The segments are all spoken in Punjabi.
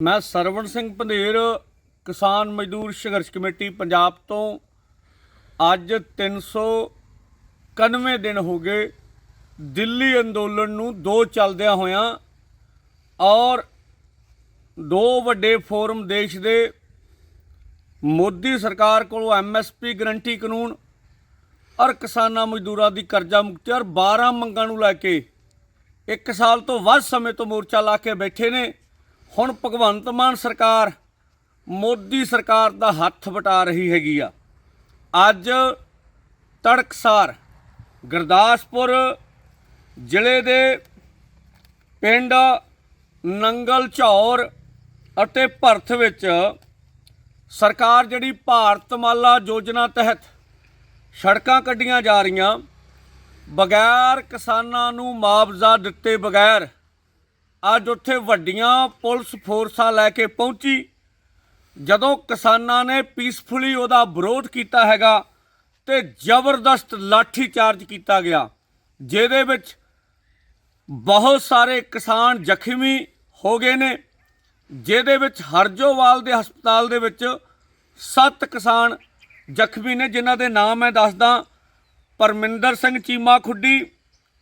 ਮੈਂ ਸਰਵਣ ਸਿੰਘ ਪੰਧੇਰ ਕਿਸਾਨ ਮਜ਼ਦੂਰ ਸੰਘਰਸ਼ ਕਮੇਟੀ, ਪੰਜਾਬ ਤੋਂ। ਅੱਜ 391 ਦਿਨ ਹੋ ਗਏ। ਦਿੱਲੀ ਅੰਦੋਲਨ ਨੂੰ ਦੋ ਚੱਲਦਿਆਂ ਹੋਇਆਂ ਔਰ ਦੋ ਵੱਡੇ ਫੋਰਮ ਦੇਸ਼ ਦੇ ਮੋਦੀ ਸਰਕਾਰ ਕੋਲੋਂ ਐਮਐਸਪੀ ਗਰੰਟੀ ਕਾਨੂੰਨ ਔਰ ਕਿਸਾਨਾਂ ਮਜ਼ਦੂਰਾਂ ਦੀ ਕਰਜ਼ਾ ਮੁਕਤੀ ਔਰ 12 ਮੰਗਾਂ ਨੂੰ ਲੈ ਕੇ ਇੱਕ ਸਾਲ ਤੋਂ ਵੱਧ ਸਮੇਂ ਤੋਂ ਮੋਰਚਾ ਲਾ ਕੇ ਬੈਠੇ ਨੇ। ਹੁਣ ਭਗਵੰਤ ਮਾਨ ਸਰਕਾਰ, ਮੋਦੀ ਸਰਕਾਰ ਦਾ ਹੱਥ ਵਟਾ ਰਹੀ ਹੈਗੀ ਆ। ਅੱਜ ਤੜਕਸਾਰ ਗੁਰਦਾਸਪੁਰ ਜ਼ਿਲ੍ਹੇ ਦੇ ਪਿੰਡ ਨੰਗਲ ਝੌਰ ਅਤੇ ਭਰਥ ਵਿੱਚ ਸਰਕਾਰ ਜਿਹੜੀ ਭਾਰਤਮਾਲਾ ਯੋਜਨਾ ਤਹਿਤ ਸੜਕਾਂ ਕੱਢੀਆਂ ਜਾ ਰਹੀਆਂ, ਬਗੈਰ ਕਿਸਾਨਾਂ ਨੂੰ ਮੁਆਵਜ਼ਾ ਦਿੱਤੇ ਬਗੈਰ ਅੱਜ ਉੱਥੇ ਵੱਡੀਆਂ ਪੁਲਿਸ ਫੋਰਸਾਂ ਲੈ ਕੇ ਪਹੁੰਚੀ। ਜਦੋਂ ਕਿਸਾਨਾਂ ਨੇ ਪੀਸਫੁਲੀ ਉਹਦਾ ਵਿਰੋਧ ਕੀਤਾ ਹੈਗਾ ਤੇ ਜ਼ਬਰਦਸਤ ਲਾਠੀ ਚਾਰਜ ਕੀਤਾ ਗਿਆ, ਜਿਹਦੇ ਵਿੱਚ ਬਹੁਤ ਸਾਰੇ ਕਿਸਾਨ ਜ਼ਖਮੀ ਹੋ ਗਏ ਨੇ, ਜਿਹਦੇ ਵਿੱਚ ਹਰਜੋਵਾਲ ਦੇ ਹਸਪਤਾਲ ਦੇ ਵਿੱਚ ਸੱਤ ਕਿਸਾਨ ਜ਼ਖਮੀ ਨੇ, ਜਿਨ੍ਹਾਂ ਦੇ ਨਾਮ ਮੈਂ ਦੱਸਦਾ। ਪਰਮਿੰਦਰ ਸਿੰਘ ਚੀਮਾ ਖੁੱਡੀ,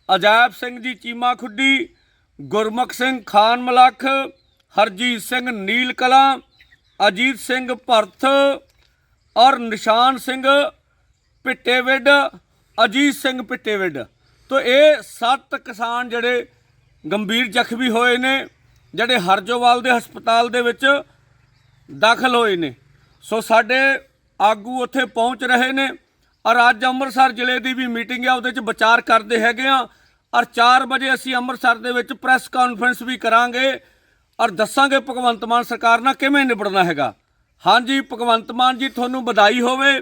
ਅਜਾਇਬ ਸਿੰਘ ਜੀ ਚੀਮਾ ਖੁੱਡੀ ਗੁਰਮੁਖ ਸਿੰਘ ਖਾਨ ਮਲੱਖ, ਹਰਜੀਤ ਸਿੰਘ ਨੀਲ ਕਲਾ ਅਜੀਤ ਸਿੰਘ ਭਰਤ ਔਰ ਨਿਸ਼ਾਨ ਸਿੰਘ ਪਿੱਟੇਵਿੱਡ, ਅਜੀਤ ਸਿੰਘ ਪਿੱਟੇਵਿੱਡ। ਤੋਂ ਇਹ ਸੱਤ ਕਿਸਾਨ ਜਿਹੜੇ ਗੰਭੀਰ ਜ਼ਖਮੀ ਹੋਏ ਨੇ, ਜਿਹੜੇ ਹਰਜੋਵਾਲ ਦੇ ਹਸਪਤਾਲ ਦੇ ਵਿੱਚ ਦਾਖਲ ਹੋਏ ਨੇ। ਸੋ ਸਾਡੇ ਆਗੂ ਉੱਥੇ ਪਹੁੰਚ ਰਹੇ ਨੇ ਔਰ ਅੱਜ ਅੰਮ੍ਰਿਤਸਰ ਜ਼ਿਲ੍ਹੇ ਦੀ ਵੀ ਮੀਟਿੰਗ ਹੈ ਉਹਦੇ ਵਿੱਚ ਵਿਚਾਰ ਕਰਦੇ ਹੈਗੇ ਆ। ਔਰ 4 ਵਜੇ ਅਸੀਂ ਅੰਮ੍ਰਿਤਸਰ ਦੇ ਵਿੱਚ ਪ੍ਰੈਸ ਕਾਨਫਰੰਸ ਵੀ ਕਰਾਂਗੇ ਔਰ ਦੱਸਾਂਗੇ ਭਗਵੰਤ ਮਾਨ ਸਰਕਾਰ ਨਾਲ ਕਿਵੇਂ ਨਿਬੜਨਾ ਹੈਗਾ। ਹਾਂਜੀ, ਭਗਵੰਤ ਮਾਨ ਜੀ, ਤੁਹਾਨੂੰ ਵਧਾਈ ਹੋਵੇ।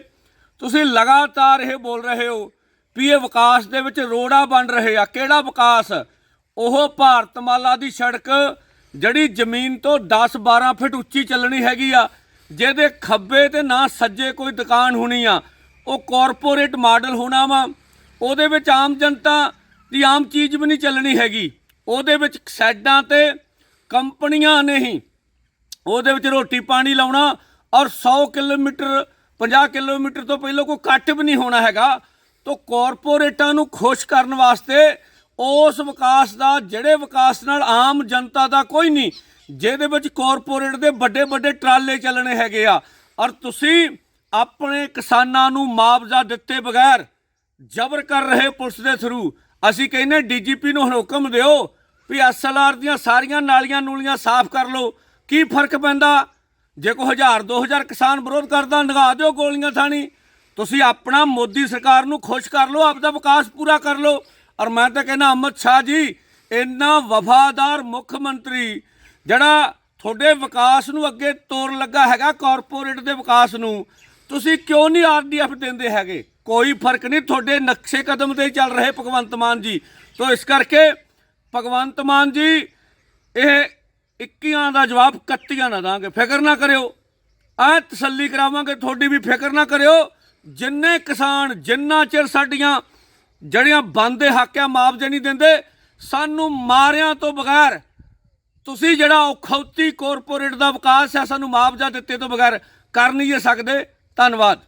ਤੁਸੀਂ ਲਗਾਤਾਰ ਇਹ ਬੋਲ ਰਹੇ ਹੋ ਵੀ ਇਹ ਵਿਕਾਸ ਦੇ ਵਿੱਚ ਰੋੜਾ ਬਣ ਰਹੇ ਆ। ਕਿਹੜਾ ਵਿਕਾਸ? ਉਹ ਭਾਰਤਮਾਲਾ ਦੀ ਸੜਕ ਜਿਹੜੀ ਜ਼ਮੀਨ ਤੋਂ 10-12 ਫੁੱਟ ਉੱਚੀ ਚੱਲਣੀ ਹੈਗੀ ਆ, ਜਿਹਦੇ ਖੱਬੇ ਤੇ ਨਾ ਸੱਜੇ ਕੋਈ ਦੁਕਾਨ ਹੋਣੀ ਆ। ਉਹ ਕਾਰਪੋਰੇਟ ਮਾਡਲ ਹੋਣਾ ਵਾ। ਉਹਦੇ ਵਿੱਚ ਆਮ ਜਨਤਾ ਦੀ ਆਮ ਚੀਜ਼ ਵੀ ਨਹੀਂ ਚੱਲਣੀ ਹੈਗੀ। ਉਹਦੇ ਵਿੱਚ ਸਾਈਡਾਂ ਤੇ ਕੰਪਨੀਆਂ ਨੇ ਹੀ ਉਹਦੇ ਵਿੱਚ ਰੋਟੀ ਪਾਣੀ ਲਾਉਣਾ ਔਰ 100 ਕਿਲੋਮੀਟਰ 50 ਕਿਲੋਮੀਟਰ ਤੋਂ ਪਹਿਲਾਂ ਕੋਈ ਕੱਟ ਵੀ ਨਹੀਂ ਹੋਣਾ ਹੈਗਾ। ਤੋਂ ਕਾਰਪੋਰੇਟਾਂ ਨੂੰ ਖੁਸ਼ ਕਰਨ ਵਾਸਤੇ ਉਸ ਵਿਕਾਸ ਦਾ, ਜਿਹੜੇ ਵਿਕਾਸ ਨਾਲ ਆਮ ਜਨਤਾ ਦਾ ਕੋਈ ਨਹੀਂ, ਜਿਹਦੇ ਵਿੱਚ ਕਾਰਪੋਰੇਟ ਦੇ ਵੱਡੇ ਵੱਡੇ ਟਰਾਲੇ ਚੱਲਣੇ ਹੈਗੇ ਆ। ਔਰ ਤੁਸੀਂ ਆਪਣੇ ਕਿਸਾਨਾਂ ਨੂੰ ਮੁਆਵਜ਼ਾ ਦਿੱਤੇ ਬਗੈਰ ਜ਼ਬਰ ਕਰ ਰਹੇ ਪੁਲਿਸ ਦੇ ਥਰੂ। ਅਸੀਂ ਕਹਿੰਨੇ ਡੀਜੀਪੀ ਨੂੰ ਹੁਣ ਹੁਕਮ ਦਿਓ ਵੀ ਐਸਐਲਆਰ ਦੀਆਂ ਸਾਰੀਆਂ ਨਾਲੀਆਂ ਨੂਲੀਆਂ ਸਾਫ਼ ਕਰ ਲਓ। ਕੀ ਫ਼ਰਕ ਪੈਂਦਾ? ਜੇ ਕੋ 1000 2000 ਕਿਸਾਨ ਵਿਰੋਧ ਕਰਦਾ, ਨਗਾ ਦਿਓ ਗੋਲੀਆਂ ਥਾਣੀ। ਤੁਸੀਂ ਆਪਣਾ ਮੋਦੀ ਸਰਕਾਰ ਨੂੰ ਖੁਸ਼ ਕਰ ਲਓ, ਆਪਦਾ ਵਿਕਾਸ ਪੂਰਾ ਕਰ ਲਓ। ਔਰ ਮੈਂ ਤਾਂ ਕਹਿੰਦਾ ਅਮਿਤ ਸ਼ਾਹ ਜੀ, ਇੰਨਾ ਵਫਾਦਾਰ ਮੁੱਖ ਮੰਤਰੀ, ਜਿਹੜਾ ਤੁਹਾਡੇ ਵਿਕਾਸ ਨੂੰ ਅੱਗੇ ਤੋਰ ਲੱਗਾ ਹੈਗਾ ਕਾਰਪੋਰੇਟ ਦੇ ਵਿਕਾਸ ਨੂੰ, ਤੁਸੀਂ ਕਿਉਂ ਨਹੀਂ ਆਰਡੀਐਫ ਦਿੰਦੇ ਹੈਗੇ? ਕੋਈ ਫ਼ਰਕ ਨਹੀਂ, ਤੁਹਾਡੇ ਨਕਸ਼ੇ ਕਦਮ ਤੇ ਹੀ ਚੱਲ ਰਹੇ ਭਗਵੰਤ ਮਾਨ ਜੀ। ਤੋਂ ਇਸ ਕਰਕੇ ਭਗਵੰਤ ਮਾਨ ਜੀ, ਇਹ 21 ਦਾ ਜਵਾਬ 31 ਨਾ ਦਾਂਗੇ। ਫਿਕਰ ਨਾ ਕਰਿਓ। ਆ ਤਸੱਲੀ ਕਰਾਵਾਂਗੇ, ਤੁਹਾਡੀ ਵੀ ਫਿਕਰ ਨਾ ਕਰਿਓ। ਜਿੰਨੇ ਕਿਸਾਨ ਜਿੰਨਾ ਚਿਰ ਸਾਡੀਆਂ ਜਿਹੜੀਆਂ ਬੰਦੇ ਹੱਕਿਆ ਮੁਆਵਜ਼ੇ ਨਹੀਂ ਦਿੰਦੇ, ਸਾਨੂੰ ਮਾਰਿਆਂ ਤੋਂ ਬਗੈਰ ਤੁਸੀਂ ਜਿਹੜਾ ਔਖੌਤੀ ਕਾਰਪੋਰੇਟ ਦਾ ਵਿਕਾਸ ਹੈ, ਸਾਨੂੰ ਮੁਆਵਜ਼ਾ ਦਿੱਤੇ ਤੋਂ ਬਗੈਰ ਕਰ ਨਹੀਂ ਜੇ ਸਕਦੇ। ਧੰਨਵਾਦ।